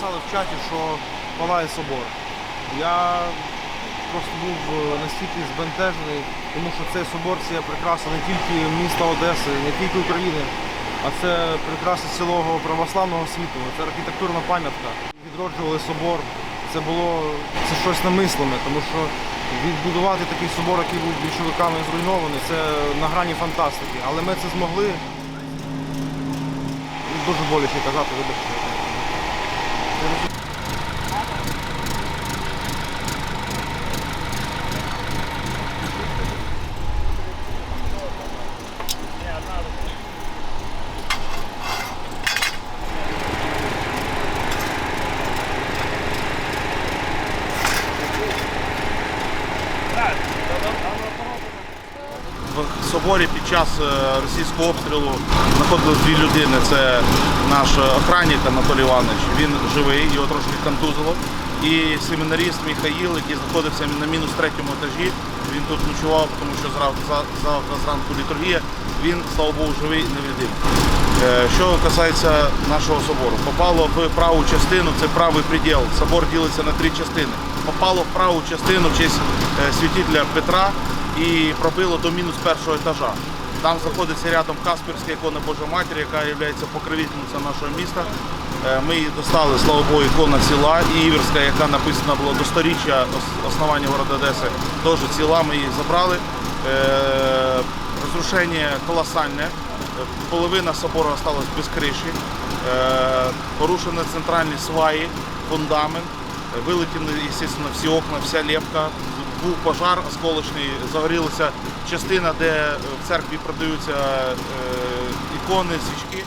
написали в чаті, що палає собор. Я просто був е, настільки збентежений, тому що цей собор це прикраса не тільки міста Одеси, не тільки України, а це прикраса цілого православного світу. Це архітектурна пам'ятка. Відроджували собор. Це було це щось немислиме, тому що відбудувати такий собор, який був більшовиками зруйнований, це на грані фантастики. Але ми це змогли. Дуже боляче казати, вибачте. В соборі під час е, російського обстрілу знаходились дві людини. Це наш охранник Анатолій Іванович. Він живий, його трошки контузило. І семінаріст Михаїл, який знаходився на мінус третьому етажі. Він тут ночував, тому що завтра зранку літургія. Він, слава Богу, живий невидимий. Е, Що касається нашого собору, попало в праву частину, це правий приділ. Собор ділиться на три частини. Попало в праву частину в е, святителя Петра і пробило до мінус першого етажа. Там знаходиться рядом Касперська ікона Божої Матері, яка є покровительницею нашого міста. Е, Ми її достали, слава Богу, ікона ціла. І Іверська, яка написана була до сторіччя ос- основання города Одеси, теж ціла. Ми її забрали. Е, Розрушення колосальне. Половина собору осталась без криші. Е, Порушені центральні сваї, фундамент. Вилетіли, звісно, всі окна, вся лепка. Був пожар осколочний, загорілася частина, де в церкві продаються е, ікони, свічки.